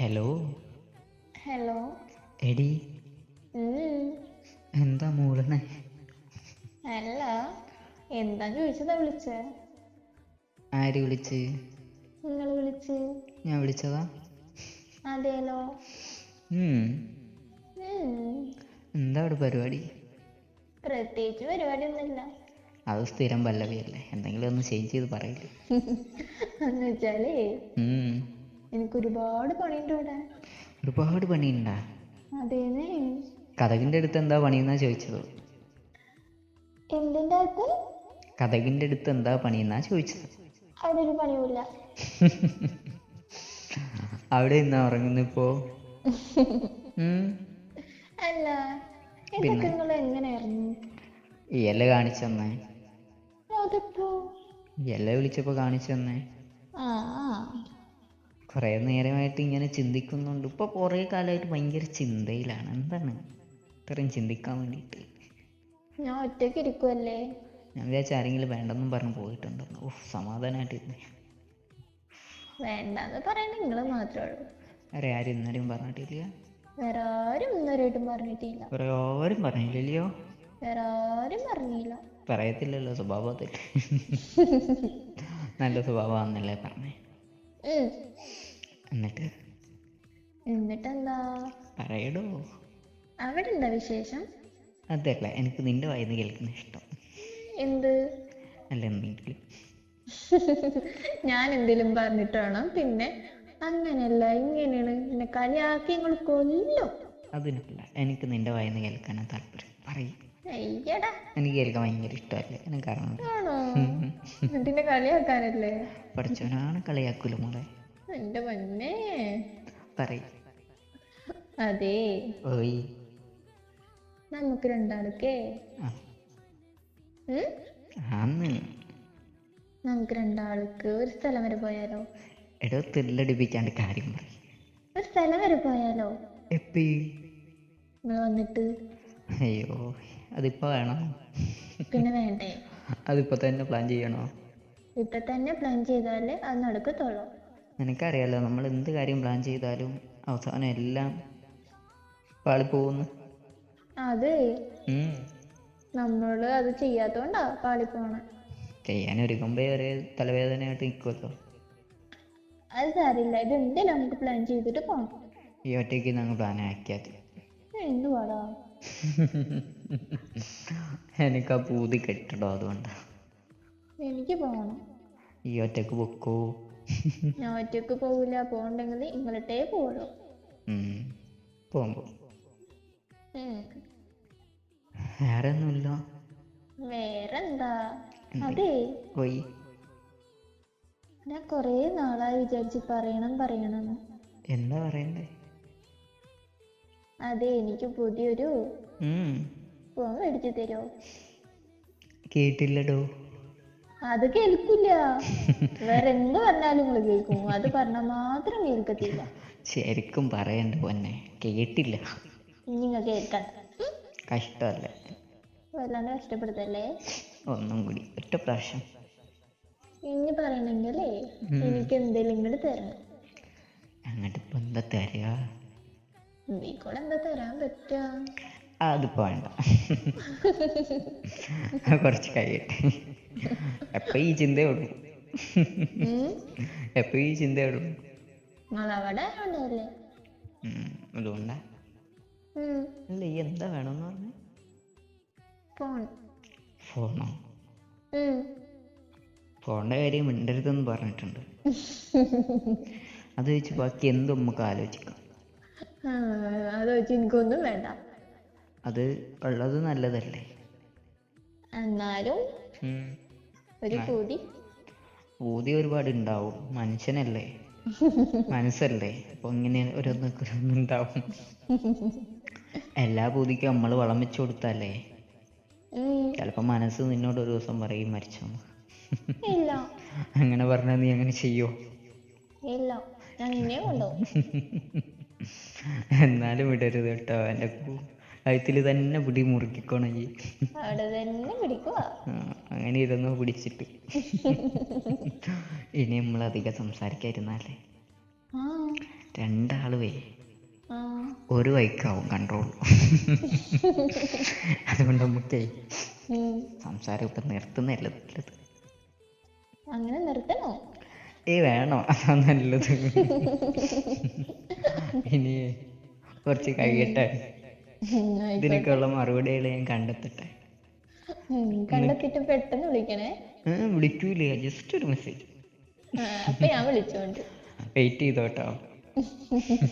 Hello? Hello? എടി? എന്താ മൂളണേ അല്ല എന്താ ചോദിച്ചതാ വിളിച്ച? ആര് വിളിച്ച്? നിങ്ങൾ വിളിച്ച്? ഞാൻ വിളിച്ചതാ? അതേലോ. എന്താ അവിടെ പരിപാടി? പ്രത്യേകിച്ച് പരിപാടി ഒന്നുമില്ല അത് സ്ഥിരം പല്ലവിയല്ലേ. എന്തെങ്കിലും ഒന്ന് ചേഞ്ച് ചെയ്ത് പറയില്ലേ? എന്ന് വെച്ചാലേ. എനിക്ക് ഒരുപാട് പണിയുണ്ട് ഇവിടെ. ഒരുപാട് പണിയുണ്ടാ? അതേന്നേ. കഥകിന്റെ അടുത്ത് എന്താ പണിയെന്നാ ചോദിച്ചത്? എന്തിന്റെ അടുത്ത്? കഥകിന്റെ അടുത്ത് എന്താ പണിയെന്നാ ചോദിച്ചത്. അവിടെ ഒരു പണിയുമില്ല. അവിടെ ഇന്നാ ഉറങ്ങുന്നിപ്പോ ഇപ്പോ? അല്ല ഇതൊക്കെ നിങ്ങൾ എങ്ങനെ ഇല കാണിച്ചു തന്നേ. എല്ല വിളിച്ചപ്പോൾ കാണിച്ചു തന്നേ. ആ. കുറേ നേരമായിട്ട് ഇങ്ങനെ ചിന്തിക്കുന്നുണ്ട്. ഇപ്പോൾ കുറേ കാലമായിട്ട് ഭയങ്കര ചിന്തയിലാണ്. എന്താണ് ഇത്രയും ചിന്തിക്കാൻ വേണ്ടിയിട്ട്? ഞാൻ ഒറ്റയ്ക്ക് ഇരിക്കുമല്ലേ ഞാൻ വിചാരിച്ച ആരെങ്കിലും വേണ്ടെന്നും പറഞ്ഞ് പോയിട്ടുണ്ടെന്ന്. ഓ സമാധാനായിട്ടിരുന്നു. വേണ്ടെന്ന് പറയണ നിങ്ങൾ മാത്രമേ ഉള്ളൂ. വേറെ ആരും ഇന്നലെയും പറഞ്ഞിട്ടില്ല. വേറെ ആരും ഇന്നുവരെയായിട്ടും പറഞ്ഞിട്ടില്ല. വേറെ ആരും പറഞ്ഞില്ലല്ലോ വേറെ ആരും പറഞ്ഞില്ല. പറയത്തില്ലല്ലോ സ്വഭാവത്തിൽ. നല്ല സ്വഭാവമാണെന്നല്ലേ പറഞ്ഞേ. എന്നിട്ട്? എന്നിട്ടെന്താ? പറയടോ. അവിടെ എന്താ വിശേഷം? അതല്ല എനിക്ക് നിന്റെ വായന കേൾക്കുന്ന ഇഷ്ടം. എന്ത്? അല്ല എന്തെങ്കിലും. ഞാൻ എന്തെങ്കിലും പറഞ്ഞിട്ട് വേണം. പിന്നെ അങ്ങനെയല്ല ഇങ്ങനെയാണ്. എന്നെ കളിയാക്കി നിങ്ങൾ കൊല്ലും. അതിനല്ല എനിക്ക് നിന്റെ വായന കേൾക്കാനാ താല്പര്യം. പറയും. അയ്യടാ. എനിക്ക് കേൾക്കാൻ ഭയങ്കര ഇഷ്ടമല്ലേ? എനിക്ക് എന്നിട്ടിന്റെ കളിയാക്കാനല്ലേ? പഠിച്ചവനാണ് കളിയാക്കൂല മോളെ. എന്റെ പൊന്നേ? പറയ്. അതെ. ഓയ്. നമുക്ക് രണ്ടാൾക്കേ? ആന്ന്. നമുക്ക് രണ്ടാൾക്ക് ഒരു സ്ഥലം വരെ പോയാലോ? എടോ തെല്ലടിപ്പിക്കാണ്ട് കാര്യം പറയും. ഒരു സ്ഥലം വരെ പോയാലോ? എപ്പി? നിങ്ങൾ വന്നിട്ട്. അയ്യോ അതിപ്പോ വേണോ? പിന്നെ വേണ്ടേ? അതിപ്പോ തന്നെ പ്ലാൻ ചെയ്യണോ? ഇപ്പൊ തന്നെ പ്ലാൻ ചെയ്താലേ അത് നടക്കത്തുള്ളൂ. നിനക്കറിയാലോ നമ്മൾ എന്ത് കാര്യം പ്ലാൻ ചെയ്താലും അവസാനം എല്ലാം പാളിപ്പോകുന്നു അതെ. നമ്മൾ അത് ചെയ്യാത്തോണ്ടാ പാളിപ്പോണെ ചെയ്യാനൊരുങ്ങുമ്പോ ഒരു തലവേദനയായിട്ട് നിൽക്കുമല്ലോ അത് സാരില്ല ഇത് എന്തെങ്കിലും നമുക്ക് പ്ലാൻ ചെയ്തിട്ട് പോണം. ഈ ഒറ്റയ്ക്ക് ഞങ്ങൾ പ്ലാൻ ആക്കിയാൽ എന്തുവാടാ? എനിക്ക് ആ പൂതി കെട്ടടോ അതുകൊണ്ടാ. എനിക്ക് പോകണം ഈ ഒറ്റയ്ക്ക് പൊക്കോ? ഞാൻ ഒറ്റയ്ക്ക് പോവില്ല പോണ്ടെങ്കിൽ ഇങ്ങോട്ടേ പോവുള്ളൂ. പോകുമ്പോ. വേറെ ഒന്നുമില്ല വേറെന്താ? അതെ. പോയി. ഞാൻ കൊറേ നാളായി വിചാരിച്ച് പറയണം പറയണം. എന്താ പറയണ്ടേ? അതെ എനിക്ക് പുതിയൊരു. ഫോൺ മേടിച്ചു തരുമോ കേട്ടില്ലടോ. അത് കേൾക്കില്ല വേറെ എന്ത് പറഞ്ഞാലും നിങ്ങൾ കേൾക്കും. അത് പറഞ്ഞ മാത്രം കേൾക്കത്തില്ല. ശരിക്കും പറയണ്ട പൊന്നെ. കേട്ടില്ല. നിങ്ങൾ കേൾക്കണ്ട. കഷ്ടമല്ലേ വല്ലാണ്ട് കഷ്ടപ്പെടുത്തല്ലേ? ഒന്നും കൂടി. ഒറ്റ പ്രാവശ്യം. ഇനി പറയണെങ്കിലേ എനിക്ക് എന്തെങ്കിലും ഇങ്ങോട്ട് തരണം. അങ്ങോട്ട് ഇപ്പൊ എന്താ തരിക ഇതിക്കൂടെ എന്താ തരാൻ പറ്റുക അതിപ്പോ വേണ്ട. കുറച്ച് കഴിയട്ടെ. എപ്പോ ഈ ചിന്തയുള്ളൂ ഉം? എപ്പോ ഈ ചിന്തയുള്ളൂ നിങ്ങൾ അവിടെ ആയോണ്ടല്ലേ ഉം, അതുകൊണ്ടാ. ഉം. അല്ല ഈ എന്താ വേണമെന്ന് പറഞ്ഞു? ഫോൺ. ഫോണോ? ഉം. ഫോണിന്റെ കാര്യം മിണ്ടരുതെന്ന് പറഞ്ഞിട്ടുണ്ട്. അത് വെച്ച് ബാക്കി എന്തും നമുക്ക് ആലോചിക്കാം. അത് വെച്ച് എനിക്കൊന്നും വേണ്ട. അത് ഉള്ളത് നല്ലതല്ലേ? എന്നാലും. ഒരു പൂതി? പൂതി ഒരുപാട് ഉണ്ടാവും മനുഷ്യനല്ലേ? മനസ്സല്ലേ? അപ്പൊ ഇങ്ങനെ ഓരോന്നൊക്കെ എല്ലാ പൂതിക്കും നമ്മൾ വളം വെച്ച് കൊടുത്താലേ. ചിലപ്പോ മനസ്സ് നിന്നോട് ഒരു ദിവസം പറയും മരിച്ചു ഇല്ല. അങ്ങനെ പറഞ്ഞാൽ നീ അങ്ങനെ ചെയ്യോ? ഇല്ല. ഞാൻ നിന്നെ എന്നാലും വിടരുത് കേട്ടോ എന്റെ കഴുത്തിൽ തന്നെ പിടി മുറുക്കിക്കോണം ഈ അവിടെ തന്നെ പിടിക്കുക ആ, അങ്ങനെ ഇരുന്നു പിടിച്ചിട്ട്. ഇനി നമ്മൾ അധികം സംസാരിക്കാതിരുന്നാലേ രണ്ടാളുവേ. ഒരു വൈക്കാവും കൺട്രോൾ അതുകൊണ്ട് നമുക്കേ. സംസാരം ഇപ്പം നിർത്തുന്നല്ല നല്ലത്. അങ്ങനെ നിർത്തണോ? ഏ വേണോ? അതാ നല്ലത്. ഇനി കുറച്ച് കഴിയട്ടെ. ഇതിനൊക്കെയുള്ള മറുപടികൾ ഞാൻ കണ്ടെത്തട്ടെ? കണ്ടെത്തിട്ട് പെട്ടെന്ന് വിളിക്കണേ. വിളിക്കൂല. ജസ്റ്റ് ഒരു മെസ്സേജ് അപ്പൊ ഞാൻ വിളിച്ചോണ്ട്. വെയിറ്റ് ചെയ്തോട്ടോ.